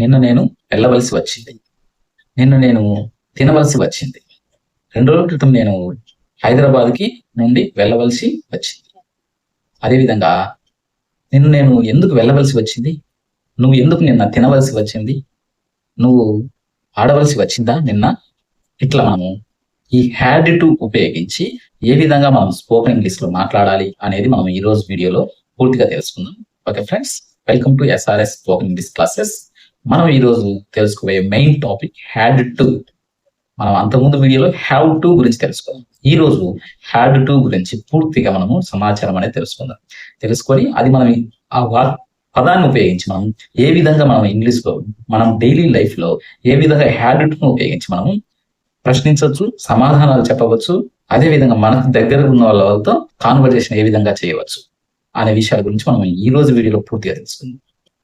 నిన్న నేను వెళ్ళవలసి వచ్చింది. నిన్న నేను తినవలసి వచ్చింది. రెండు రోజుల క్రితం నేను హైదరాబాద్కి నుండి వెళ్ళవలసి వచ్చింది. అదేవిధంగా నిన్ను నేను ఎందుకు వెళ్ళవలసి వచ్చింది? నువ్వు ఎందుకు నిన్న తినవలసి వచ్చింది? నువ్వు ఆడవలసి వచ్చిందా నిన్న? ఇట్లా మనము ఈ హ్యాడ్ టు ఉపయోగించి ఏ విధంగా మనం స్పోకెన్ ఇంగ్లీష్లో మాట్లాడాలి అనేది మనం ఈరోజు వీడియోలో పూర్తిగా తెలుసుకుందాం. Okay friends welcome to SRS spoken English classes. మనం ఈ రోజు తెలుసుకోబోయే మెయిన్ టాపిక్ హ్యాడ్ టు మనం అంతకుముందు వీడియోలో హ్యావ్ టు గురించి తెలుసుకుందాం ఈ రోజు హ్యాడ్ టు గురించి పూర్తిగా మనము సమాచారం అనేది తెలుసుకుందాం. తెలుసుకొని అది మనం ఆ వా పదాన్ని ఉపయోగించి మనం ఏ విధంగా మనం ఇంగ్లీష్లో మనం డైలీ లైఫ్లో ఏ విధంగా హ్యాడ్ టును ఉపయోగించి మనం ప్రశ్నించవచ్చు సమాధానాలు చెప్పవచ్చు అదే విధంగా మనకు దగ్గర ఉన్న వాళ్ళతో కాన్వర్జేషన్ ఏ విధంగా చేయవచ్చు అనే విషయాల గురించి మనం ఈ రోజు వీడియోలో పూర్తిగా తెలుసుకుందాం.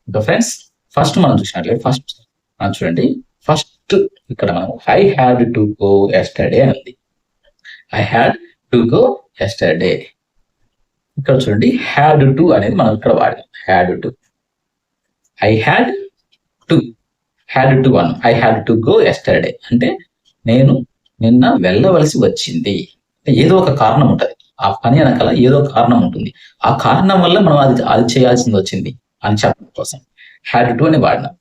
ఇంకా ఫ్రెండ్స్ ఫస్ట్ మనం చూసినట్లయితే ఫస్ట్ మనం చూడండి. ఫస్ట్ ఇక్కడ మనం I had to go yesterday అంది. ఉంది I had to go yesterday ఇక్కడ చూడండి హ్యాడ్ టు అనేది మనం ఇక్కడ వాడాం had to I had to had to one I had to go yesterday అంటే నేను నిన్న వెళ్ళవలసి వచ్చింది. ఏదో ఒక కారణం ఉంటుంది. ఆ పని వెనకాల ఏదో కారణం ఉంటుంది. ఆ కారణం వల్ల మనం అది అది చేయాల్సింది వచ్చింది అని చెప్పడం కోసం. హ్యాడ్ టు అని వాడినాం.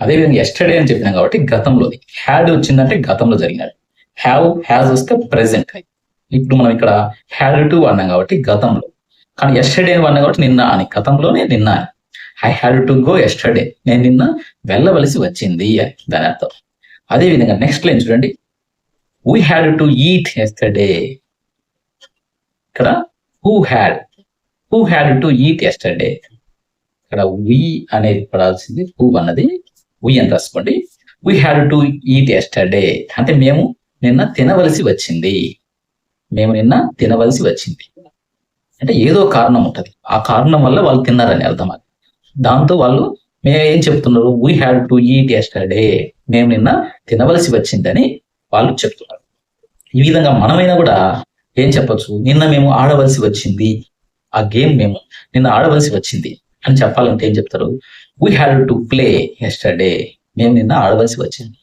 అదేవిధంగా ఎస్టర్డే అని చెప్పినాం కాబట్టి గతంలోది. హ్యాడ్ వచ్చిందంటే గతంలో జరిగినది హ్యావ్ హ్యాజ్ వస్తే ప్రెసెంట్ ఇప్పుడు మనం ఇక్కడ హ్యాడ్ టు వాడినాం కాబట్టి గతంలో. కానీ ఎస్టర్డే అని వాడినాం కాబట్టి నిన్న అని. గతంలోనే నిన్న అని. I had to go yesterday నేను నిన్న వెళ్ళవలసి వచ్చింది అని. దాని అర్థం. అదే విధంగా నెక్స్ట్ లైన్ చూడండి. We had to eat yesterday ఇక్కడ who had who had to eat yesterday ఇక్కడ వి అనేది పడాల్సింది హూ అన్నది. వి అని రాసుకోండి. We had to eat yesterday అంటే మేము నిన్న తినవలసి వచ్చింది. మేము నిన్న తినవలసి వచ్చింది. అంటే ఏదో కారణం ఉంటుంది. ఆ కారణం వల్ల వాళ్ళు తిన్నారని అర్థం అది. దాంతో వాళ్ళు మేము ఏం చెప్తున్నారు? We had to eat yesterday మేము నిన్న తినవలసి వచ్చిందని వాళ్ళు చెప్తున్నారు. ఈ విధంగా మనమైనా కూడా ఏం చెప్పొచ్చు? నిన్న మేము ఆడవలసి వచ్చింది. ఆ గేమ్ మేము నిన్న ఆడవలసి వచ్చింది. అని చెప్పాలంటే ఏం చెప్తారు? We had to play yesterday మేము నిన్న ఆడవలసి వచ్చింది.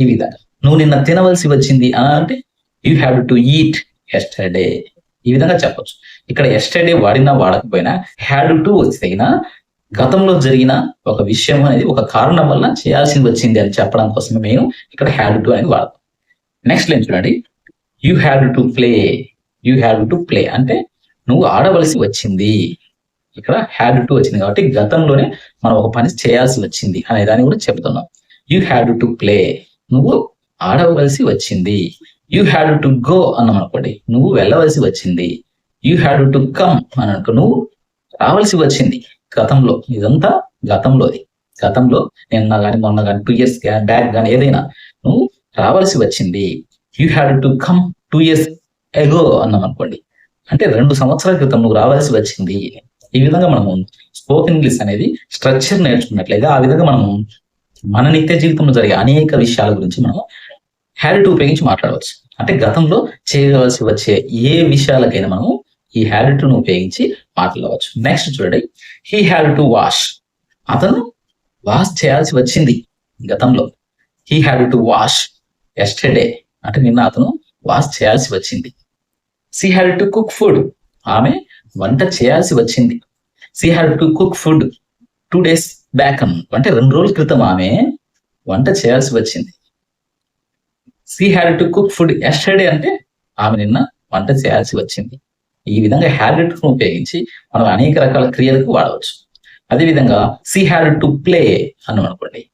ఈ విధంగా. నువ్వు నిన్న తినవలసి వచ్చింది అంటే you had to eat yesterday ఈ విధంగా చెప్పొచ్చు. ఇక్కడ ఎస్టర్డే వాడినా వాడకపోయినా హ్యాడ్ టు వచ్చినా గతంలో జరిగిన ఒక విషయం అనేది ఒక కారణం వల్ల చేయాల్సింది వచ్చింది అని చెప్పడం కోసమే మేము ఇక్కడ హ్యాడ్ టు అనేది వాడతాం. నెక్స్ట్ లైన్ చూడండి. You had to play you had to play అంటే నువ్వు ఆడవలసి వచ్చింది. ఇక్కడ హ్యాడ్ టు వచ్చింది కాబట్టి గతంలోనే మనం ఒక పని చేయాల్సి వచ్చింది అనే దాన్ని కూడా చెప్తున్నాం. యూ హ్యాడ్ టు ప్లే నువ్వు ఆడవలసి వచ్చింది. యూ హ్యాడ్ టు గో అన్నాం అనుకోండి. నువ్వు వెళ్ళవలసి వచ్చింది. యూ హ్యాడ్ టు కమ్ అని అనుకో నువ్వు రావాల్సి వచ్చింది. గతంలో ఇదంతా గతంలోది గతంలో నిన్న కానీ మొన్న కానీ టూ ఇయర్స్ బ్యాక్ కానీ ఏదైనా నువ్వు రావాల్సి వచ్చింది. You had to come two years ago అన్నాం అనుకోండి. అంటే రెండు సంవత్సరాల క్రితం నువ్వు రావాల్సి వచ్చింది. ఈ విధంగా మనము స్పోకెన్ ఇంగ్లీష్ అనేది స్ట్రక్చర్ నేర్చుకున్నట్లయితే ఆ విధంగా మనము మన నిత్య జీవితంలో జరిగే అనేక విషయాల గురించి మనం హ్యాడ్ ఉపయోగించి మాట్లాడవచ్చు. అంటే గతంలో చేయవలసి వచ్చే ఏ విషయాలకైనా మనము ఈ హ్యాడ్ ఉపయోగించి మాట్లాడవచ్చు. నెక్స్ట్ చూడండి. హీ హ్యాడ్ టు వాష్ అతను వాష్ చేయాల్సి వచ్చింది గతంలో. He had to wash yesterday అంటే నిన్న అతను వాష్ చేయాల్సి వచ్చింది. She had to cook food ఆమె వంట చేయాల్సి వచ్చింది. She had to cook food two days back అంటే రెండు రోజుల క్రితం ఆమె వంట చేయాల్సి వచ్చింది. She had to cook food yesterday అంటే ఆమె నిన్న వంట చేయాల్సి వచ్చింది. ఈ విధంగా హ్యాడ్ ఉపయోగించి మనం అనేక రకాల క్రియలకు వాడవచ్చు. అదేవిధంగా సీ హ్యాడ్ టు ప్లే అని అనుకోండి.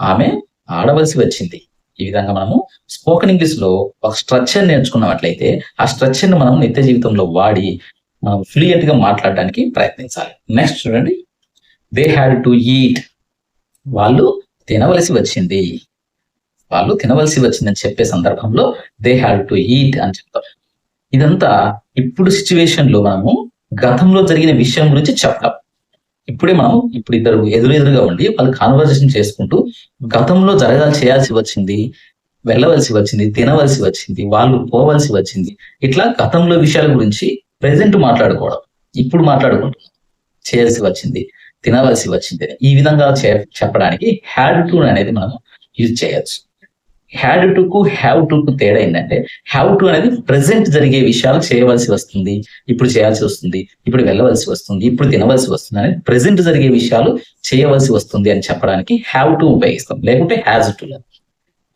ఆమె ఆడవలసి వచ్చింది. ఈ విధంగా మనము స్పోకెన్ ఇంగ్లీష్లో ఒక స్ట్రక్చర్ నేర్చుకున్నట్లయితే ఆ స్ట్రక్చర్ని మనం నిత్య జీవితంలో వాడి ఫ్లూయెంట్గా మాట్లాడడానికి ప్రయత్నించాలి. నెక్స్ట్ చూడండి. దే హ్యాడ్ టు ఈట్ వాళ్ళు తినవలసి వచ్చింది. వాళ్ళు తినవలసి వచ్చిందని చెప్పే సందర్భంలో దే హ్యాడ్ టు ఈట్ అని చెప్తాం ఇదంతా ఇప్పుడు సిచ్యువేషన్లో మనము గతంలో జరిగిన విషయం గురించి చెప్తాం ఇప్పుడే మనం ఇప్పుడు ఇద్దరు ఎదురు ఎదురుగా ఉండి వాళ్ళు కాన్వర్జేషన్ చేసుకుంటూ గతంలో జరగాలి చేయాల్సి వచ్చింది వెళ్ళవలసి వచ్చింది తినవలసి వచ్చింది వాళ్ళు పోవలసి వచ్చింది. ఇట్లా గతంలో విషయాల గురించి ప్రెసెంట్ మాట్లాడుకోవడం. ఇప్పుడు మాట్లాడుకుంటున్నాం చేయాల్సి వచ్చింది తినవలసి వచ్చింది. ఈ విధంగా చెప్పడానికి హ్యాడ్ టు అనేది మనం యూజ్ చేయొచ్చు. హ్యాడ్ టు కు హ్యావ్ టు కు తేడా ఏంటంటే హ్యావ్ టు అనేది ప్రెసెంట్ జరిగే విషయాలు చేయవలసి వస్తుంది ఇప్పుడు చేయాల్సి వస్తుంది ఇప్పుడు వెళ్ళవలసి వస్తుంది ఇప్పుడు తినవలసి వస్తుంది అనేది ప్రజెంట్ జరిగే విషయాలు చేయవలసి వస్తుంది అని చెప్పడానికి హ్యావ్ టు ఉపయోగిస్తాం. లేకుంటే హ్యాజ్ టు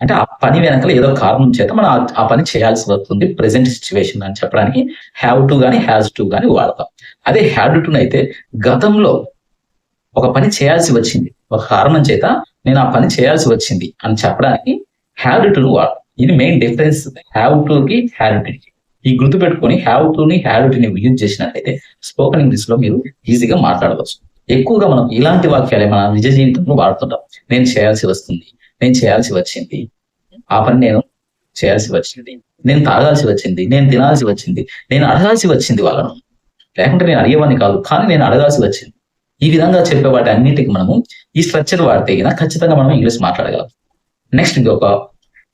అంటే ఆ పని వెనకాల ఏదో కారణం చేత మనం ఆ- పని చేయాల్సి వస్తుంది ప్రెసెంట్ సిచ్యువేషన్ అని చెప్పడానికి హ్యావ్ టు కానీ హ్యాజ్ టు కానీ వాడతాం. అదే హ్యాడ్ టు అయితే గతంలో ఒక పని చేయాల్సి వచ్చింది. ఒక కారణం చేత నేను ఆ పని చేయాల్సి వచ్చింది అని చెప్పడానికి హ్యావ్ టును వాడతాం. ఇది మెయిన్ డిఫరెన్స్ హ్యావ్ టు కి హ్యాడ్ టు ఈ గుర్తు పెట్టుకొని హ్యావ్ టుని హ్యాడ్ టుని యూజ్ చేసినట్లయితే స్పోకెన్ ఇంగ్లీష్లో మీరు ఈజీగా మాట్లాడవచ్చు. ఎక్కువగా మనం ఇలాంటి వాక్యాలే మన నిజ జీవితంలో వాడుతుంటాం. నేను చేయాల్సి వస్తుంది. నేను చేయాల్సి వచ్చింది. ఆ పని నేను చేయాల్సి వచ్చింది. నేను తాగాల్సి వచ్చింది. నేను తినాల్సి వచ్చింది. నేను అడగాల్సి వచ్చింది వాళ్ళను. లేకుంటే నేను అడిగేవాడిని కాదు. కానీ నేను అడగాల్సి వచ్చింది. ఈ విధంగా చెప్పే వాటి అన్నిటికి మనము ఈ స్ట్రక్చర్ వాడితే ఖచ్చితంగా మనం ఇంగ్లీష్ మాట్లాడగలం. నెక్స్ట్ ఇంకొక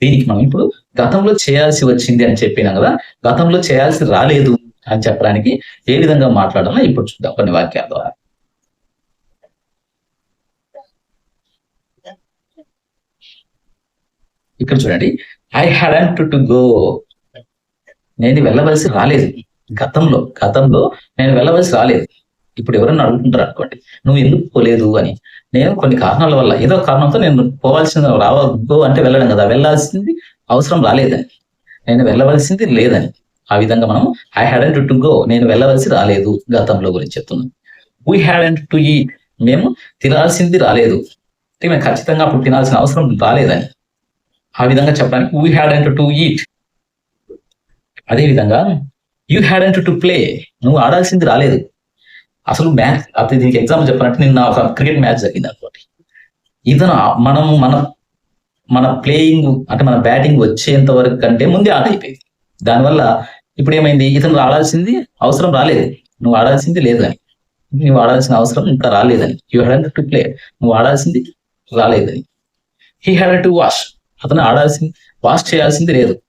దీనికి మనం ఇప్పుడు గతంలో చేయాల్సి వచ్చింది అని చెప్పినాం కదా గతంలో చేయాల్సి రాలేదు అని చెప్పడానికి ఏ విధంగా మాట్లాడాలో ఇప్పుడు చూద్దాం కొన్ని వాక్యాల ద్వారా. ఇక్కడ చూడండి. ఐ హ్యాడ్ టు గో నేను వెళ్ళవలసి రాలేదు. గతంలో గతంలో నేను వెళ్ళవలసి రాలేదు. ఇప్పుడు ఎవరైనా అడుగుతుంటారు అనుకోండి. నువ్వు ఎందుకు పోలేదు? అని. నేను కొన్ని కారణాల వల్ల ఏదో కారణంతో నేను పోవాల్సిన రావ గో అంటే వెళ్ళడం కదా. వెళ్ళాల్సింది అవసరం రాలేదని. నేను వెళ్ళవలసింది లేదని. ఆ విధంగా మనం ఐ హ్యాడ్ టు గో నేను వెళ్ళవలసి రాలేదు గతంలో గురించి చెప్తున్నాను. వీ హ్యాడ్ టు ఈ మేము తినాల్సింది రాలేదు. మేము ఖచ్చితంగా అప్పుడు తినాల్సిన అవసరం రాలేదని. ఆ విధంగా చెప్పడానికి వీ హ్యాడ్ టు ఈట్ అదే విధంగా యూ హ్యాడ్ టు ప్లే నువ్వు ఆడాల్సింది రాలేదు. అసలు మ్యాచ్ అప్పుడు దీనికి ఎగ్జాంపుల్ చెప్పాలంటే నిన్న ఒక క్రికెట్ మ్యాచ్ జరిగింది అనుకోండి. ఇతను మనం మన మన ప్లేయింగ్ అంటే మన బ్యాటింగ్ వచ్చేంత వరకు కంటే ముందే ఆట అయిపోయింది. దానివల్ల ఇప్పుడు ఏమైంది? ఇతను ఆడాల్సింది అవసరం రాలేదు. నువ్వు ఆడాల్సింది లేదు అని నువ్వు ఆడాల్సిన అవసరం ఇంకా రాలేదని. యూ హ్యాడ్ టు ప్లే నువ్వు ఆడాల్సింది రాలేదని. హీ హ్యాడ్ టు వాష్ అతను ఆడాల్సింది వాష్ చేయాల్సింది లేదు.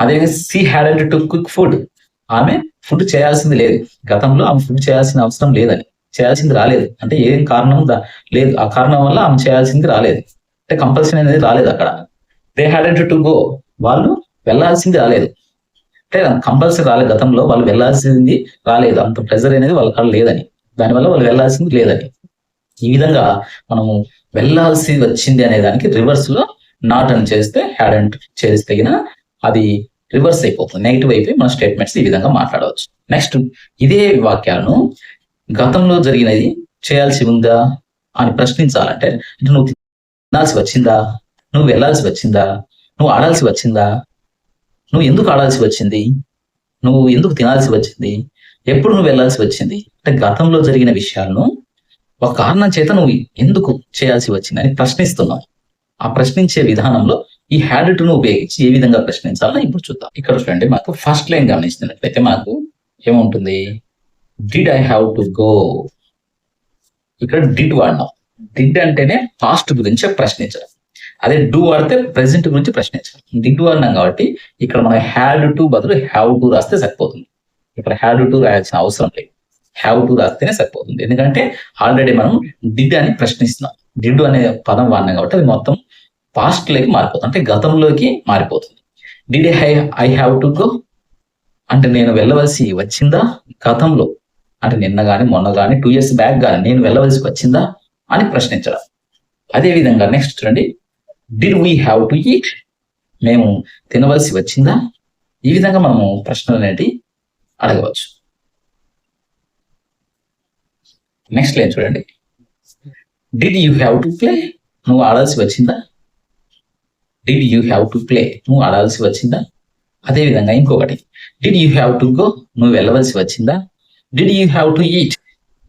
అదే she had to cook food ఆమె ఫుడ్ చేయాల్సింది లేదు. గతంలో ఆమె ఫుడ్ చేయాల్సిన అవసరం లేదని చేయాల్సింది రాలేదు. అంటే ఏం కారణం లేదు. ఆ కారణం వల్ల ఆమె చేయాల్సింది రాలేదు. అంటే కంపల్సరీ అనేది రాలేదు అక్కడ. దే హ్యాడ్ టు గో వాళ్ళు వెళ్ళాల్సింది రాలేదు. అంటే కంపల్సరీ రాలేదు గతంలో వాళ్ళు వెళ్ళాల్సింది రాలేదు. అంత ప్రెజర్ అనేది వాళ్ళ కాడ లేదని. దానివల్ల వాళ్ళు వెళ్ళాల్సింది లేదని. ఈ విధంగా మనము వెళ్ళాల్సి వచ్చింది అనే దానికి రివర్స్లో నాట్ అని చేస్తే హ్యాడ్ అండ్ చేస్తే అది రివర్స్ అయిపోతుంది. నెగిటివ్ అయిపోయి మన స్టేట్మెంట్స్ ఈ విధంగా మాట్లాడవచ్చు. నెక్స్ట్ ఇదే వాక్యాలను గతంలో జరిగినది చేయాల్సి ఉందా అని ప్రశ్నించాలంటే అంటే నువ్వు తినాల్సి వచ్చిందా? నువ్వు వెళ్ళాల్సి వచ్చిందా? నువ్వు ఆడాల్సి వచ్చిందా? నువ్వు ఎందుకు ఆడాల్సి వచ్చింది? నువ్వు ఎందుకు తినాల్సి వచ్చింది? ఎప్పుడు నువ్వు వెళ్ళాల్సి వచ్చింది? అంటే గతంలో జరిగిన విషయాలను ఒక కారణం చేత నువ్వు ఎందుకు చేయాల్సి వచ్చిందని ప్రశ్నిస్తున్నావు ఆ ప్రశ్నించే విధానంలో ఈ హ్యాడ్ను ఉపయోగించి ఏ విధంగా ప్రశ్నించాలో ఇప్పుడు చూద్దాం. ఇక్కడ చూడండి మాకు ఫస్ట్ లైన్ గమనించినట్లయితే మాకు ఏముంటుంది? Did I have to go ఇక్కడ డిడ్ వాడినాం. డిడ్ అంటేనే పాస్ట్ గురించి ప్రశ్నించడం. అదే డూ వాడితే ప్రెసెంట్ గురించి ప్రశ్నించడం. డిడ్ వాడినాం కాబట్టి ఇక్కడ మనం హ్యాడ్ టు బదులు హ్యావ్ టు రాస్తే సరిపోతుంది. ఇక్కడ హ్యాడ్ టు రాయాల్సిన అవసరం లేదు. హ్యావ్ టు రాస్తేనే సరిపోతుంది. ఎందుకంటే ఆల్రెడీ మనం డిడ్ అని ప్రశ్నిస్తున్నాం. డిడ్ అనే పదం వాడినా కాబట్టి అది మొత్తం పాస్ట్లోకి మారిపోతుంది. అంటే గతంలోకి మారిపోతుంది. Did I I have to go అంటే నేను వెళ్ళవలసి వచ్చిందా? గతంలో. అంటే నిన్న కానీ మొన్న కానీ టూ ఇయర్స్ బ్యాక్ కానీ నేను వెళ్ళవలసి వచ్చిందా? అని ప్రశ్నించడం. అదేవిధంగా నెక్స్ట్ చూడండి. Did we have to eat మేము తినవలసి వచ్చిందా? ఈ విధంగా మనము ప్రశ్నలు అనేటివి అడగవచ్చు. నెక్స్ట్ లైన్ చూడండి. Did you have to play నువ్వు ఆడాల్సి వచ్చిందా? Did you have to play నువ్వు ఆడాల్సి వచ్చిందా? అదేవిధంగా ఇంకొకటి. Did you have to go నువ్వు వెళ్ళవలసి వచ్చిందా? Did you have to eat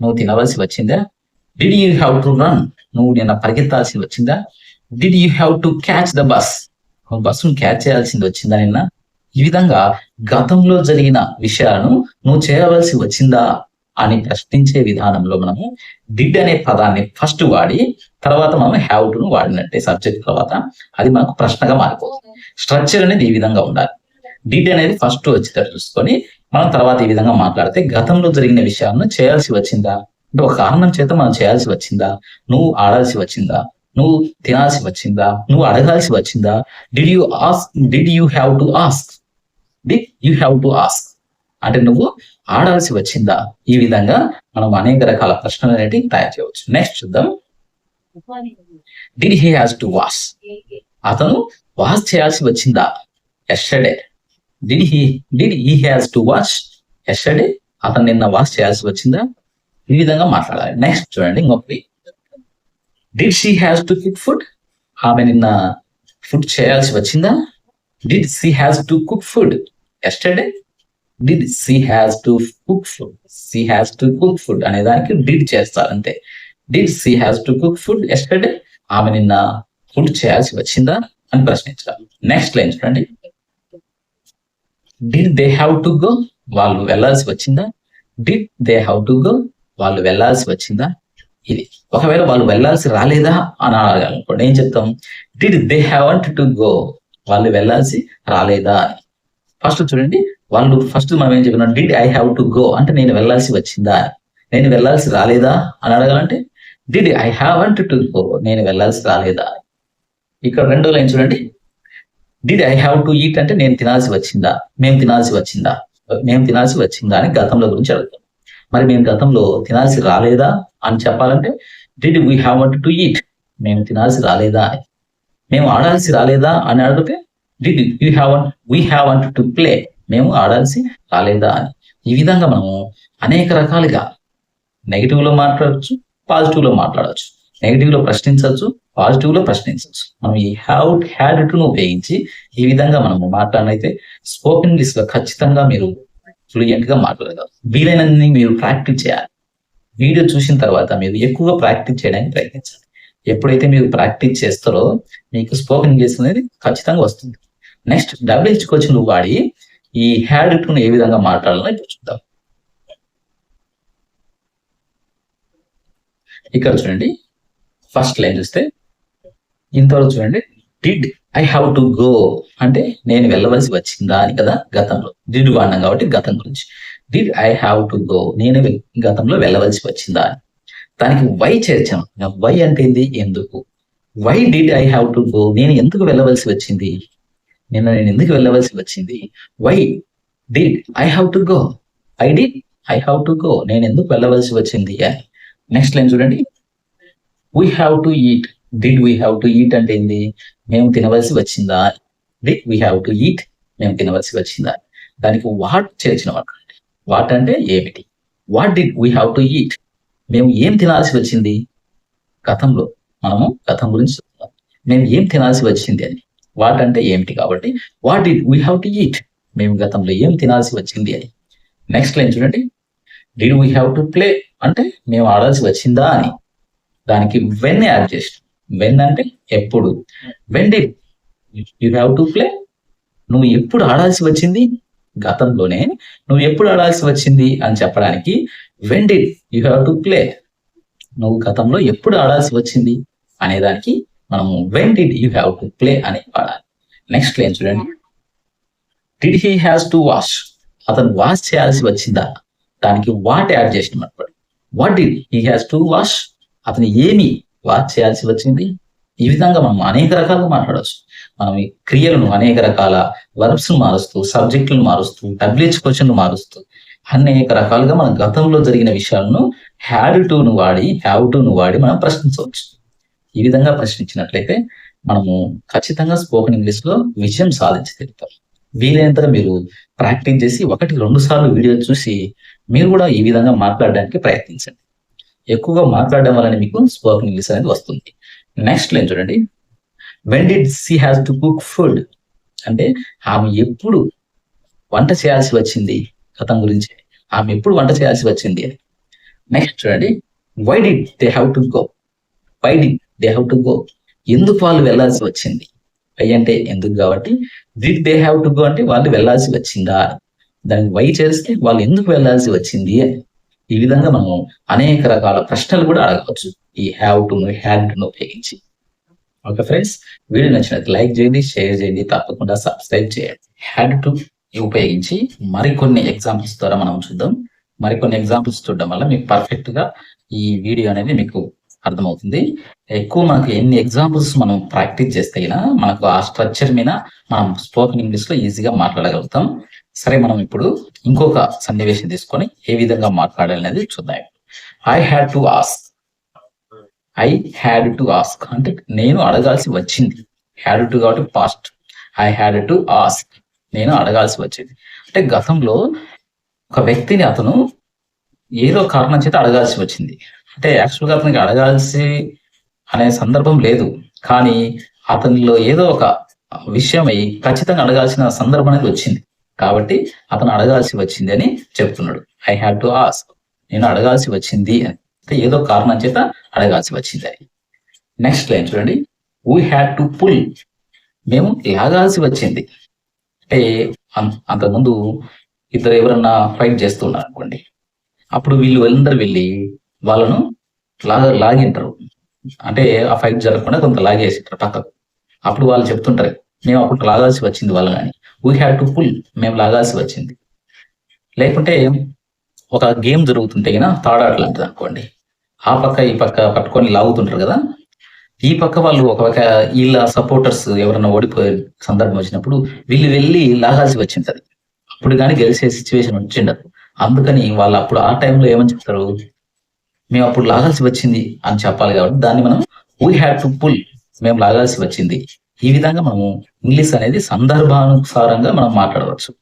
నువ్వు తినవలసి వచ్చిందా? Did you have to run నువ్వు నిన్న పరిగెత్తాల్సి వచ్చిందా? Did you have to catch the bus బస్సును క్యాచ్ చేయాల్సింది వచ్చిందా నిన్న? ఈ విధంగా గతంలో జరిగిన విషయాలను నువ్వు చేయవలసి వచ్చిందా? అని ప్రశ్నించే విధానంలో మనము డిడ్ అనే పదాన్ని ఫస్ట్ వాడి తర్వాత మనం హ్యావ్ టు వాడినట్టే సబ్జెక్ట్ తర్వాత అది మనకు ప్రశ్నగా మారిపోతుంది. స్ట్రక్చర్ అనేది ఈ విధంగా ఉండాలి. డిడ్ అనేది ఫస్ట్ వచ్చేటట్టు చూసుకొని మనం తర్వాత ఈ విధంగా మాట్లాడితే గతంలో జరిగిన విషయాలను చేయాల్సి వచ్చిందా? అంటే ఒక కారణం చేత మనం చేయాల్సి వచ్చిందా? నువ్వు ఆడాల్సి వచ్చిందా? నువ్వు తినాల్సి వచ్చిందా? నువ్వు అడగాల్సి వచ్చిందా? Did you ask did you have to ask did you have to ask అంటే నువ్వు ఆడాల్సి వచ్చిందా? ఈ విధంగా మనం అనేక రకాల ప్రశ్నలు అనేటివి తయారు చేయవచ్చు. నెక్స్ట్ చూద్దాం. Did he has to wash అతను వాష్ చేయాల్సి వచ్చిందా? Yesterday did he did he has to wash yesterday అతను నిన్న వాష్ చేయాల్సి వచ్చిందా? ఈ విధంగా మాట్లాడాలి. నెక్స్ట్ చూడండి ఇంకొకటి did she has to cook food ఆమె నిన్న ఫుడ్ చేయాల్సి వచ్చిందా? Did she has to cook food yesterday did she has to cook food she has to cook food అనే దానికి డిడ్ చేస్తారు అంతే. Did she has to cook food yesterday ఆమె నిన్న ఫుడ్ చేయాల్సి వచ్చిందా అని ప్రశ్నించాలి నెక్స్ట్ లైన్ చూడండి. Did they have to go వాళ్ళు వెళ్ళాల్సి వచ్చిందా? Did they have to go వాళ్ళు వెళ్ళాల్సి వచ్చిందా? ఇది. ఒకవేళ వాళ్ళు వెళ్ళాల్సి రాలేదా అని అడగాలనుకోండి. ఏం చెప్తాం? Did they have to go వాళ్ళు వెళ్ళాల్సి రాలేదా అని. ఫస్ట్ చూడండి. వాళ్ళు ఫస్ట్ మనం ఏం చెప్పినాం did I have to go అంటే నేను వెళ్ళాల్సి వచ్చిందా? నేను వెళ్ళాల్సి రాలేదా? అని అడగాలంటే did I have to go నేను వెళ్ళాల్సి రాలేదా? ఇక్కడ రెండో లైన్ చూడండి. Did I have to eat అంటే నేను తినాల్సి వచ్చిందా? మేము తినాల్సి వచ్చిందా? మేము తినాల్సి వచ్చిందా అని గతంలో గురించి అడుగుతాం. మరి మేము గతంలో తినాల్సి రాలేదా అని చెప్పాలంటే did we have to eat మేము తినాల్సి రాలేదా? అని మేము ఆడాల్సి రాలేదా? అని అడిగితే did you have we have to play మేము ఆడాల్సి రాలేదా అని. ఈ విధంగా మనము అనేక రకాలుగా నెగిటివ్లో మాట్లాడచ్చు పాజిటివ్లో మాట్లాడచ్చు. నెగిటివ్లో ప్రశ్నించవచ్చు పాజిటివ్లో ప్రశ్నించవచ్చు మనం ఈ హ్యావ్ హ్యాడ్ను ఉపయోగించి ఈ విధంగా మనము మాట్లాడినైతే స్పోకెన్ ఇంగ్లీష్లో ఖచ్చితంగా మీరు ఫ్లూయెంట్గా మాట్లాడగలరు. వీలైనన్ని మీరు ప్రాక్టీస్ చేయాలి. వీడియో చూసిన తర్వాత మీరు ఎక్కువగా ప్రాక్టీస్ చేయడానికి ప్రయత్నించాలి. ఎప్పుడైతే మీరు ప్రాక్టీస్ చేస్తారో మీకు స్పోకెన్ ఇంగ్లీష్ అనేది ఖచ్చితంగా వస్తుంది. నెక్స్ట్ డబ్ల్యూహెచ్ కోచింగ్ వాడి ఈ హ్యాడ్ను ఏ విధంగా మాట్లాడాలని ఇప్పుడు చూద్దాం. ఇక్కడ చూడండి. ఫస్ట్ లైన్ చూస్తే ఇంతవరకు చూడండి did I have to go అంటే నేను వెళ్ళవలసి వచ్చిందా అని కదా గతంలో. డిడ్ వాడినాం కాబట్టి గతం గురించి. Did I have to go నేను గతంలో వెళ్ళవలసి వచ్చిందా అని. దానికి వై చేర్చాం. వై అంటే ఏంది? ఎందుకు? Why did I have to go నేను ఎందుకు వెళ్ళవలసి వచ్చింది? నిన్న నేను ఎందుకు వెళ్ళవలసి వచ్చింది? Why did I have to go I did I have to go నేను ఎందుకు వెళ్ళవలసి వచ్చింది? నెక్స్ట్ లైన్ చూడండి. We have to eat did we have to eat అంటే ఏంది? మేము తినవలసి వచ్చిందా? Did we have to eat మేము తినవలసి వచ్చిందా? దానికి వాట్ చేర్చిన వాట్ వాట్ అంటే ఏమిటి? What did we have to eat మేము ఏం తినాల్సి వచ్చింది? గతంలో మనము గతం గురించి చెప్తున్నాం మేము ఏం తినాల్సి వచ్చింది అని. వాట్ అంటే ఏమిటి కాబట్టి what did we have to eat మేము గతంలో ఏం తినాల్సి వచ్చింది అని. నెక్స్ట్ లైన్ చూడండి. Did we have to play అంటే మేము ఆడాల్సి వచ్చిందా అని. దానికి వెన్ యాడ్ చేసి వెన్ అంటే ఎప్పుడు. When did you have to play నువ్వు ఎప్పుడు ఆడాల్సి వచ్చింది? గతంలోనే. నువ్వు ఎప్పుడు ఆడాల్సి వచ్చింది అని చెప్పడానికి when did you have to play నువ్వు గతంలో ఎప్పుడు ఆడాల్సి వచ్చింది అనేదానికి మనము when did you have to play అని వాడాలి నెక్స్ట్ లైన్ చూడండి. Did he has to wash అతను వాష్ చేయాల్సి వచ్చిందా? దానికి వాట్ యాడ్ చేసిన what did he has to wash అతను ఏమి వాచ్ చేయాల్సి వచ్చింది? ఈ విధంగా మనం అనేక రకాలుగా మాట్లాడవచ్చు. మనం ఈ క్రియలను అనేక రకాల వర్బ్స్ మారుస్తూ సబ్జెక్టులను మారుస్తూ డబ్ల్యూహెచ్ క్వశ్చన్లు మారుస్తూ అనేక రకాలుగా మన గతంలో జరిగిన విషయాలను హ్యాడ్ టును వాడి హ్యావ్ను వాడి మనం ప్రశ్నించవచ్చు. ఈ విధంగా ప్రశ్నించినట్లయితే మనము ఖచ్చితంగా స్పోకెన్ ఇంగ్లీష్లో విజయం సాధించగలుగుతాం. వీలైనంతగా మీరు ప్రాక్టీస్ చేసి ఒకటి రెండు సార్లు వీడియో చూసి మీరు కూడా ఈ విధంగా మాట్లాడడానికి ప్రయత్నించండి. ఎక్కువగా మాట్లాడడం వలన మీకు స్పోకెన్ ఇంగ్లీష్ అనేది వస్తుంది. నెక్స్ట్ లైన్ చూడండి. When did she has to cook food అంటే ఆమె ఎప్పుడు వంట చేయాల్సి వచ్చింది? గతం గురించి. ఆమె ఎప్పుడు వంట చేయాల్సి వచ్చింది అని. నెక్స్ట్ చూడండి. Why did they have to go why did they have to go ఎందుకు వాళ్ళు వెళ్ళాల్సి వచ్చింది? వై అంటే ఎందుకు కాబట్టి did they have to go అంటే వాళ్ళు వెళ్ళాల్సి వచ్చిందా? దానికి వై చేస్తే వాళ్ళు ఎందుకు వెళ్ళాల్సి వచ్చింది? ఈ విధంగా మనం అనేక రకాల ప్రశ్నలు కూడా అడగవచ్చు. ఈ హ్యావ్ టు హ్యాడ్ టును ఉపయోగించి. ఓకే ఫ్రెండ్స్ వీడియో నచ్చినట్టు లైక్ చేయండి షేర్ చేయండి తప్పకుండా సబ్స్క్రైబ్ చేయండి. హ్యాడ్ టు ఉపయోగించి మరికొన్ని ఎగ్జాంపుల్స్ ద్వారా మనం చూద్దాం. మరికొన్ని ఎగ్జాంపుల్స్ చూడడం వల్ల మీకు పర్ఫెక్ట్గా ఈ వీడియో అనేది మీకు అర్థమవుతుంది. ఎక్కువ మనకు ఎన్ని ఎగ్జాంపుల్స్ మనం ప్రాక్టీస్ చేస్తే అయినా మనకు ఆ స్ట్రక్చర్ మీద మనం స్పోకెన్ ఇంగ్లీష్లో ఈజీగా మాట్లాడగలుగుతాం. సరే మనం ఇప్పుడు ఇంకొక సన్నివేశం తీసుకొని ఏ విధంగా మాట్లాడాలి అనేది చూద్దాం. I had to ask I had to ask అంటే నేను అడగాల్సి వచ్చింది. హ్యాడ్ టు కాబట్టి past I had to ask నేను అడగాల్సి వచ్చింది. అంటే గతంలో ఒక వ్యక్తిని అతను ఏదో కారణం చేత అడగాల్సి వచ్చింది. అంటే యాక్చువల్గా అతనికి అడగాల్సి అనే సందర్భం లేదు. కానీ అతనిలో ఏదో ఒక విషయమై ఖచ్చితంగా అడగాల్సిన సందర్భం అనేది వచ్చింది. కాబట్టి అతను అడగాల్సి వచ్చింది అని చెప్తున్నాడు. ఐ హ్యాడ్ టు ఆస్ నేను అడగాల్సి వచ్చింది అని. అంటే ఏదో కారణం చేత అడగాల్సి వచ్చింది అని. నెక్స్ట్ లైన్ చూడండి. వీ హ్యాడ్ టు పుల్ మేము లాగాల్సి వచ్చింది. అంటే అంతకుముందు ఇద్దరు ఎవరన్నా ఫైట్ చేస్తున్నారు అనుకోండి అప్పుడు వీళ్ళు అందరు వెళ్ళి వాళ్ళను లాగా లాగింటారు. అంటే ఆ ఫైట్ జరగకుండా కొంత లాగేసింటారు పక్కకు. అప్పుడు వాళ్ళు చెప్తుంటారు మేము అప్పుడు లాగాల్సి వచ్చింది వాళ్ళని వీ హ్యాడ్ టు పుల్ మేము లాగాల్సి వచ్చింది. లేకుంటే ఒక గేమ్ జరుగుతుంటే గిన తాడాటలు అంటది అనుకోండి. ఆ పక్క ఈ పక్క పట్టుకొని లాగుతుంటారు కదా. ఈ పక్క వాళ్ళు ఒక వీళ్ళ సపోర్టర్స్ ఎవరైనా ఓడిపోయే సందర్భం వచ్చినప్పుడు వీళ్ళు వెళ్ళి లాగాల్సి వచ్చింటది. అప్పుడు కానీ గెలిచే సిచ్యువేషన్ వచ్చిండదు. అందుకని వాళ్ళు అప్పుడు ఆ టైంలో ఏమని చెప్తారు? మేము అప్పుడు లాగాల్సి వచ్చింది అని చెప్పాలి కాబట్టి దాన్ని మనం వీ హ్యాడ్ టు పుల్ మేము లాగాల్సి వచ్చింది. ఈ విధంగా మనము ఇంగ్లీష్ అనేది సందర్భానుసారంగా మనం మాట్లాడవచ్చు.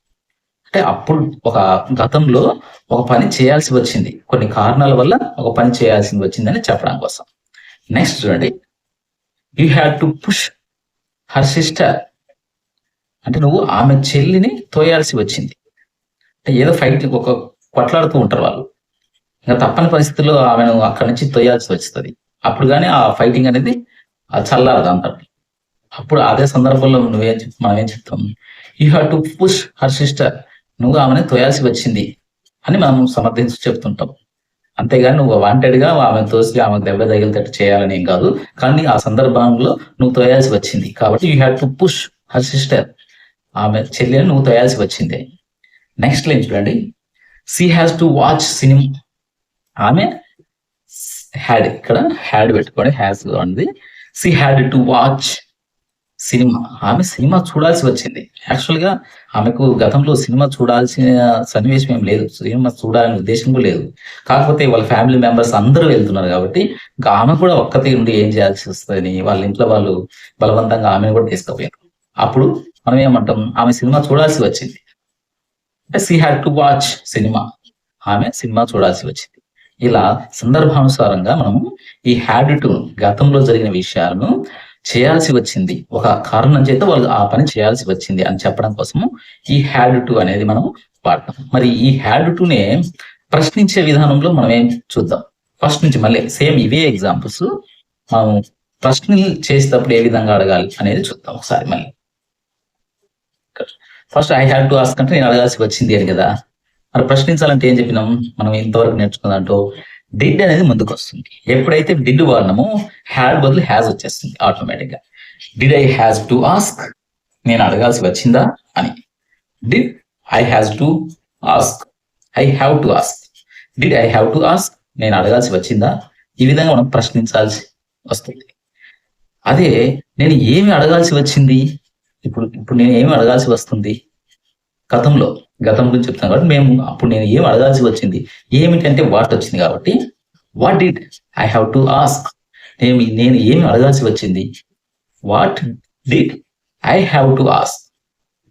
అంటే అప్పుడు ఒక గతంలో ఒక పని చేయాల్సి వచ్చింది. కొన్ని కారణాల వల్ల ఒక పని చేయాల్సి వచ్చిందని చెప్పడం కోసం. నెక్స్ట్ చూడండి. You had to push her sister అంటే నువ్వు ఆమె చెల్లిని తోయాల్సి వచ్చింది. అంటే ఏదో ఫైట్ ఒక కొట్లాడుతూ ఉంటారు వాళ్ళు. ఇంకా తప్పని పరిస్థితుల్లో ఆమెను అక్కడి నుంచి తోయాల్సి వస్తుంది అప్పుడు కానీ ఆ ఫైటింగ్ అనేది అది చల్లారదు అప్పుడు అదే సందర్భంలో నువ్వేం చెప్ మనం ఏం చెప్తాం? You have to push her sister నువ్వు ఆమెను తోయాల్సి వచ్చింది అని మనం సమర్థించి చెప్తుంటాం. అంతేగాని నువ్వు వాంటెడ్గా ఆమె తోసి ఆమె దెబ్బ తగిలితట్టు చేయాలని ఏం కాదు. కానీ ఆ సందర్భంలో నువ్వు తోయాల్సి వచ్చింది. కాబట్టి you have to push her sister ఆమె చెల్లెని నువ్వు తోయాల్సి వచ్చింది. నెక్స్ట్ లైన్ చూడండి. She has to watch cinema ఆమె హ్యాడ్ ఇక్కడ హ్యాడ్ పెట్టుకోండి హ్యాస్ ఉంది. She had to watch cinema. ఆమె సినిమా చూడాల్సి వచ్చింది. యాక్చువల్గా ఆమెకు గతంలో సినిమా చూడాల్సిన సన్నివేశం ఏం లేదు. సినిమా చూడాలనే ఉద్దేశం కూడా లేదు. కాకపోతే వాళ్ళ ఫ్యామిలీ మెంబర్స్ అందరూ వెళ్తున్నారు కాబట్టి ఆమె కూడా ఒక్కతే ఉండి ఏం చేయాల్సి వస్తుందని వాళ్ళ ఇంట్లో వాళ్ళు బలవంతంగా ఆమెను కూడా తీసుకుపోయారు. అప్పుడు మనం ఏమంటాం? ఆమె సినిమా చూడాల్సి వచ్చింది. She had to watch cinema. ఆమె సినిమా చూడాల్సి వచ్చింది. ఇలా సందర్భానుసారంగా మనము ఈ హ్యాడ్ టు గతంలో జరిగిన విషయాలను చేయాల్సి వచ్చింది. ఒక కారణం చేత వాళ్ళు ఆ పని చేయాల్సి వచ్చింది అని చెప్పడం కోసము ఈ హ్యాడ్ టు అనేది మనం వాడతాం. మరి ఈ హ్యాడ్ టునే ప్రశ్నించే విధానంలో మనం ఏం చూద్దాం. ఫస్ట్ నుంచి మళ్ళీ సేమ్ ఇవే ఎగ్జాంపుల్స్ మనం ప్రశ్నలు చేసేటప్పుడు ఏ విధంగా అడగాలి అనేది చూద్దాం ఒకసారి మళ్ళీ. First I had to ask అంటే నేను అడగాల్సి వచ్చింది అని కదా. మరి ప్రశ్నించాలంటే ఏం చెప్పినాం? మనం ఇంతవరకు నేర్చుకున్నదంటూ డిడ్ అనేది ముందుకు వస్తుంది. ఎప్పుడైతే డిడ్ వాడినామో హ్యాడ్ బదులు హ్యాజ్ వచ్చేస్తుంది ఆటోమేటిక్గా did I has to ask? నేను అడగాల్సి వచ్చిందా అని. Did I has to ask? I have to ask. Did I have to ask? నేను అడగాల్సి వచ్చిందా? ఈ విధంగా మనం ప్రశ్నించాల్సి వస్తుంది. అదే నేను ఏమి అడగాల్సి వచ్చింది? ఇప్పుడు ఇప్పుడు నేను ఏమి అడగాల్సి వస్తుంది? గతంలో గతం గురించి చెప్తాను కాబట్టి మేము అప్పుడు నేను ఏం అడగాల్సి వచ్చింది ఏమిటంటే వాట్ వచ్చింది కాబట్టి what did I have to ask నేను నేను ఏమి అడగాల్సి వచ్చింది what did I have to ask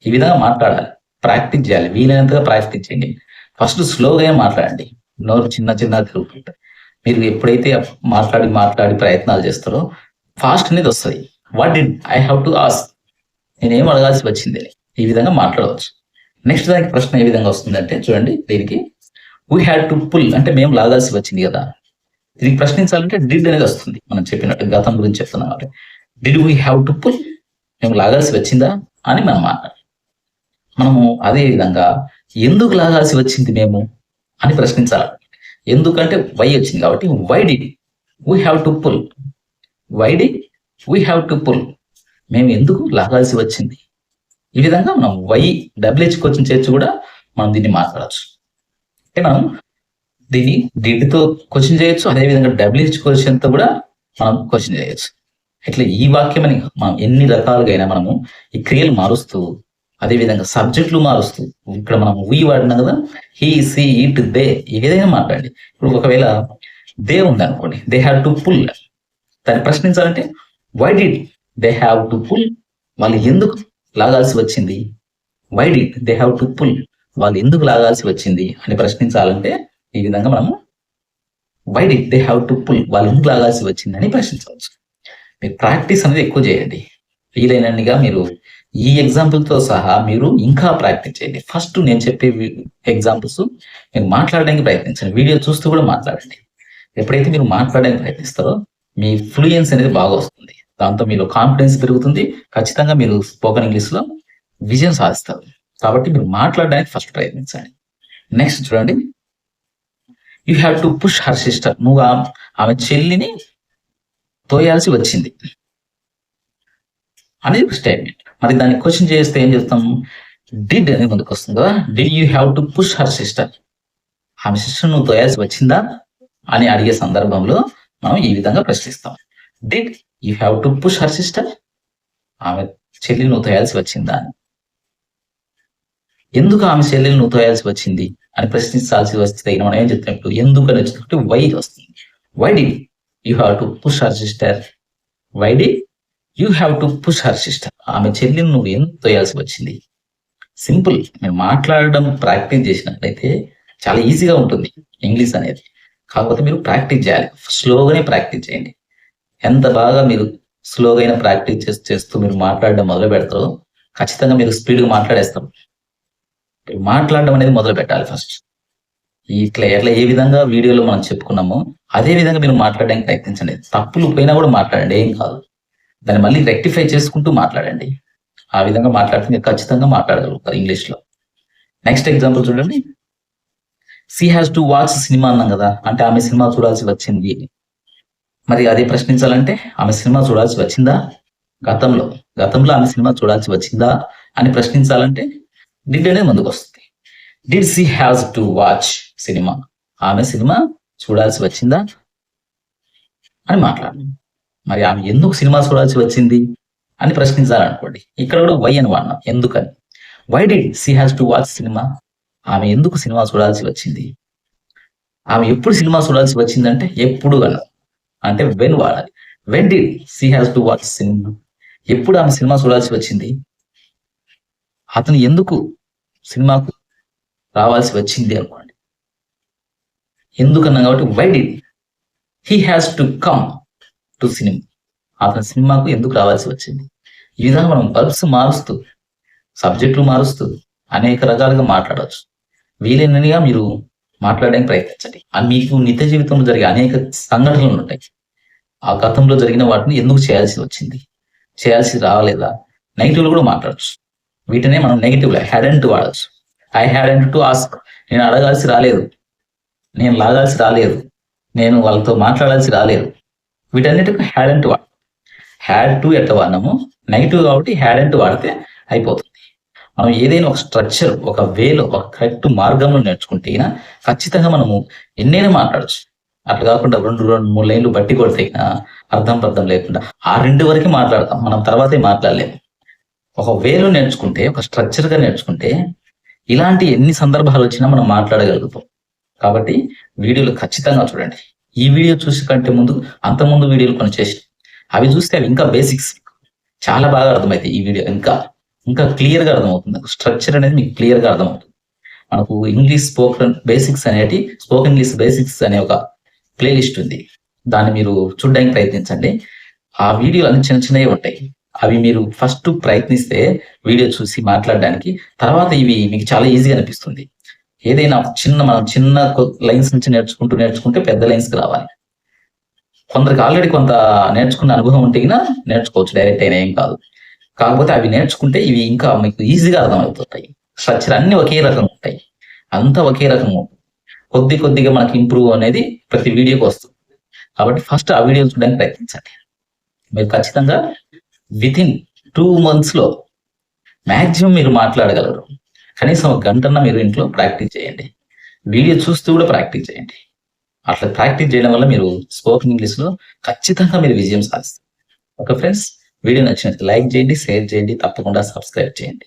ఈ విధంగా మాట్లాడాలి ప్రాక్టీస్ చేయాలి వీలైనంతగా ప్రాక్టీస్ చేయండి. ఫస్ట్ స్లోగా మాట్లాడండి. నోరు చిన్న చిన్న తిరుగుతుంటాయి మీరు ఎప్పుడైతే మాట్లాడి మాట్లాడి ప్రయత్నాలు చేస్తారో ఫాస్ట్ అనేది వస్తుంది. What did I have to ask నేనేం అడగాల్సి వచ్చింది? అని. ఈ విధంగా మాట్లాడవచ్చు. నెక్స్ట్ దానికి ప్రశ్న ఏ విధంగా వస్తుందంటే చూడండి దీనికి వీ హ్యాడ్ టు పుల్ అంటే మేము లాగాల్సి వచ్చింది కదా. దీనికి ప్రశ్నించాలంటే డిడ్ అనేది వస్తుంది. మనం చెప్పినట్టు గతం గురించి చెప్తున్నాం కాబట్టి. Did we have to pull మేము లాగాల్సి వచ్చిందా అని మనం మాట్లాడాలి మనము అదే విధంగా ఎందుకు లాగాల్సి వచ్చింది మేము? అని ప్రశ్నించాలి. ఎందుకంటే వై వచ్చింది కాబట్టి why did we have to pull why did we have to pull మేము ఎందుకు లాగాల్సి వచ్చింది? ఈ విధంగా మనం వై డబ్ల్యూహెచ్ క్వశ్చన్ చేర్చి కూడా మనం దీన్ని మాట్లాడచ్చు. అంటే మనం దీన్ని డిడ్తో క్వశ్చన్ చేయొచ్చు అదేవిధంగా డబ్ల్యూహెచ్ క్వశ్చన్తో కూడా మనం క్వశ్చన్ చేయొచ్చు. ఇట్లా ఈ వాక్యం అని మనం ఎన్ని రకాలుగా అయినా మనము ఈ క్రియలు మారుస్తూ అదేవిధంగా సబ్జెక్టులు మారుస్తూ ఇక్కడ మనం వీ వాడినాం కదా హీ సి ఇట్ దే ఏదైనా మాట్లాడండి. ఇప్పుడు ఒకవేళ దే ఉందనుకోండి దే హ్యావ్ టు పుల్ దాన్ని ప్రశ్నించాలంటే why did they have to pull వాళ్ళు ఎందుకు లాగాల్సి వచ్చింది? Why did they have to pull వాళ్ళు ఎందుకు లాగాల్సి వచ్చింది? అని ప్రశ్నించాలంటే ఈ విధంగా మనము why did they have to pull వాళ్ళు ఎందుకు లాగాల్సి వచ్చింది అని ప్రశ్నించవచ్చు. మీరు ప్రాక్టీస్ అనేది ఎక్కువ చేయండి. వీలైనన్నిగా మీరు ఈ ఎగ్జాంపుల్తో తో సహా మీరు ఇంకా ప్రాక్టీస్ చేయండి. ఫస్ట్ నేను చెప్పే ఎగ్జాంపుల్స్ మీరు మాట్లాడడానికి ప్రయత్నించండి. వీడియో చూస్తూ కూడా మాట్లాడండి. ఎప్పుడైతే మీరు మాట్లాడడానికి ప్రయత్నిస్తారో మీ ఫ్లూయెన్స్ అనేది బాగా వస్తుంది. దాంతో మీలో కాన్ఫిడెన్స్ పెరుగుతుంది. ఖచ్చితంగా మీరు స్పోకెన్ ఇంగ్లీష్లో విజయం సాధిస్తారు. కాబట్టి మీరు మాట్లాడడానికి ఫస్ట్ ప్రయత్నించండి. నెక్స్ట్ చూడండి. You have to push her sister నువ్వు ఆమె చెల్లిని తోయాల్సి వచ్చింది. అనేది స్టేట్మెంట్ మరి దాన్ని క్వశ్చన్ చేస్తే ఏం చేస్తాం డిడ్ అనేది ముందుకు వస్తుంది కదా. Did you have to push her sister ఆమె సిస్టర్ నువ్వు తోయాల్సి వచ్చిందా? అని అడిగే సందర్భంలో మనం ఈ విధంగా ప్రశ్నిస్తాం. Did you have to push her sister ఆమె చెల్లెలు నువ్వు తోయాల్సి వచ్చిందా? అని ఎందుకు ఆమె చెల్లెలు నువ్వు తోయాల్సి వచ్చింది? అని ప్రశ్నించాల్సి వస్తే మనం ఏం చెప్తాం ఎందుకు అని వచ్చినట్టు వై వస్తుంది. Why did you have to push her sister why did you have to push her sister ఆమె చెల్లిని నువ్వు ఎందుకు తోయాల్సి వచ్చింది? సింపుల్ మేము మాట్లాడడం ప్రాక్టీస్ చేసినట్లయితే చాలా ఈజీగా ఉంటుంది ఇంగ్లీష్ అనేది. కాకపోతే మీరు ప్రాక్టీస్ చేయాలి. స్లోగానే ప్రాక్టీస్ చేయండి. ఎంత బాగా మీరు స్లోగా అయినా ప్రాక్టీస్ చేస్తూ చేస్తూ మీరు మాట్లాడడం మొదలు పెడతారో ఖచ్చితంగా మీరు స్పీడ్గా మాట్లాడేస్తారు మాట్లాడడం అనేది మొదలు పెట్టాలి ఫస్ట్. ఇట్లా ఎట్లా ఏ విధంగా వీడియోలో మనం చెప్పుకున్నామో అదే విధంగా మీరు మాట్లాడడానికి ప్రయత్నించండి. తప్పులు పోయినా కూడా మాట్లాడండి ఏం కాదు. దాన్ని మళ్ళీ రెక్టిఫై చేసుకుంటూ మాట్లాడండి. ఆ విధంగా మాట్లాడితే మీరు ఖచ్చితంగా మాట్లాడగలుగుతారు ఇంగ్లీష్లో. నెక్స్ట్ ఎగ్జాంపుల్ చూడండి. She has to watch cinema అన్నాం కదా అంటే ఆమె సినిమా చూడాల్సి వచ్చింది. మరి అది ప్రశ్నించాలంటే ఆమె సినిమా చూడాల్సి వచ్చిందా? గతంలో గతంలో ఆమె సినిమా చూడాల్సి వచ్చిందా అని ప్రశ్నించాలంటే డిడ్ అనే ముందుకు వస్తుంది did she has to watch cinema ఆమె సినిమా చూడాల్సి వచ్చిందా? అని మాట్లాడండి మరి ఆమె ఎందుకు సినిమా చూడాల్సి వచ్చింది అని ప్రశ్నించాలనుకోండి. ఇక్కడ కూడా వై అని వాడినాం ఎందుకని? Why did she has to watch cinema ఆమె ఎందుకు సినిమా చూడాల్సి వచ్చింది? ఆమె ఎప్పుడు సినిమా చూడాల్సి వచ్చిందంటే ఎప్పుడు అన్నాం. అంటే వెన్ వాడాలి. When did she has to watch cinema ఎప్పుడు ఆమె సినిమా చూడాల్సి వచ్చింది? అతను ఎందుకు సినిమాకు రావాల్సి వచ్చింది అనుకోండి. ఎందుకన్నా కాబట్టి why did he has to come to cinema అతని సినిమాకు ఎందుకు రావాల్సి వచ్చింది? ఈ విధంగా మనం బల్బ్స్ మారుస్తూ సబ్జెక్టులు మారుస్తూ అనేక రకాలుగా మాట్లాడవచ్చు. వీలైనగా మీరు మాట్లాడడానికి ప్రయత్నించండి. ఆ మీకు నిత్య జీవితంలో జరిగే అనేక సంఘటనలు ఉంటాయి. ఆ గతంలో జరిగిన వాటిని ఎందుకు చేయాల్సి వచ్చింది? చేయాల్సి రాలేదా? నెగిటివ్లు కూడా మాట్లాడచ్చు. వీటినే మనం నెగిటివ్ హ్యాడెంట్ వాడచ్చు. ఐ హ్యాడెంట్ టు ఆస్క్ నేను అడగాల్సి రాలేదు. నేను లాగాల్సి రాలేదు. నేను వాళ్ళతో మాట్లాడాల్సి రాలేదు. వీటన్నిటికి హ్యాడెంట్ వాడ వాడు. హ్యాడ్ టు ఎట్లా వాడినాము నెగిటివ్ కాబట్టి హ్యాడెంట్ వాడితే అయిపోతుంది. మనం ఏదైనా ఒక స్ట్రక్చర్ ఒక వేలో ఒక కరెక్ట్ మార్గంలో నేర్చుకుంటే అయినా ఖచ్చితంగా మనము ఎన్నైనా మాట్లాడచ్చు. అట్లా కాకుండా రెండు రెండు మూడు లైన్లు బట్టి కొడితే అర్థం పర్థం లేకుండా ఆ రెండు వరకే మాట్లాడతాం. మనం తర్వాతే మాట్లాడలేము ఒక వేలో నేర్చుకుంటే ఒక స్ట్రక్చర్గా నేర్చుకుంటే ఇలాంటి ఎన్ని సందర్భాలు వచ్చినా మనం మాట్లాడగలుగుతాం. కాబట్టి వీడియోలు ఖచ్చితంగా చూడండి. ఈ వీడియో చూసి కంటే ముందు అంత ముందు వీడియోలు కొన్ని చేసి అవి చూస్తే అవి ఇంకా బేసిక్స్ చాలా బాగా అర్థమవుతాయి ఈ వీడియో. ఇంకా ఇంకా క్లియర్గా అర్థమవుతుంది స్ట్రక్చర్ అనేది మీకు క్లియర్గా అర్థమవుతుంది. మనకు ఇంగ్లీష్ స్పోకన్ బేసిక్స్ అనేటి స్పోకెన్ ఇంగ్లీష్ బేసిక్స్ అనే ఒక ప్లేలిస్ట్ ఉంది. దాన్ని మీరు చూడడానికి ప్రయత్నించండి. ఆ వీడియోలు అన్ని చిన్న చిన్నవి ఉంటాయి. అవి మీరు ఫస్ట్ ప్రయత్నిస్తే వీడియో చూసి మాట్లాడడానికి తర్వాత ఇవి మీకు చాలా ఈజీగా అనిపిస్తుంది. ఏదైనా చిన్న మనం చిన్న లైన్స్ నుంచి నేర్చుకుంటూ నేర్చుకుంటే పెద్ద లైన్స్ రావాలి. కొందరికి ఆల్రెడీ కొంత నేర్చుకున్న అనుభవం ఉంటే నేర్చుకోవచ్చు. డైరెక్ట్ అయినా ఏం కాదు. కాకపోతే అవి నేర్చుకుంటే ఇవి ఇంకా మీకు ఈజీగా అర్థమవుతుంటాయి. స్ట్రక్చర్ అన్ని ఒకే రకం ఉంటాయి. అంతా ఒకే రకం ఉంటుంది. కొద్ది కొద్దిగా మనకి ఇంప్రూవ్ అనేది ప్రతి వీడియోకి వస్తుంది. కాబట్టి ఫస్ట్ ఆ వీడియో చూడడానికి ప్రయత్నించండి. మీరు ఖచ్చితంగా విత్ ఇన్ టూ మంత్స్లో మ్యాక్సిమం మీరు మాట్లాడగలరు. కనీసం ఒక గంటన్న మీరు ఇంట్లో ప్రాక్టీస్ చేయండి. వీడియో చూస్తూ కూడా ప్రాక్టీస్ చేయండి. అట్లా ప్రాక్టీస్ చేయడం వల్ల మీరు స్పోకెన్ ఇంగ్లీష్లో ఖచ్చితంగా మీరు విజయం సాధిస్తారు. ఓకే ఫ్రెండ్స్ వీడియో నచ్చినట్టు లైక్ చేయండి షేర్ చేయండి తప్పకుండా సబ్స్క్రైబ్ చేయండి.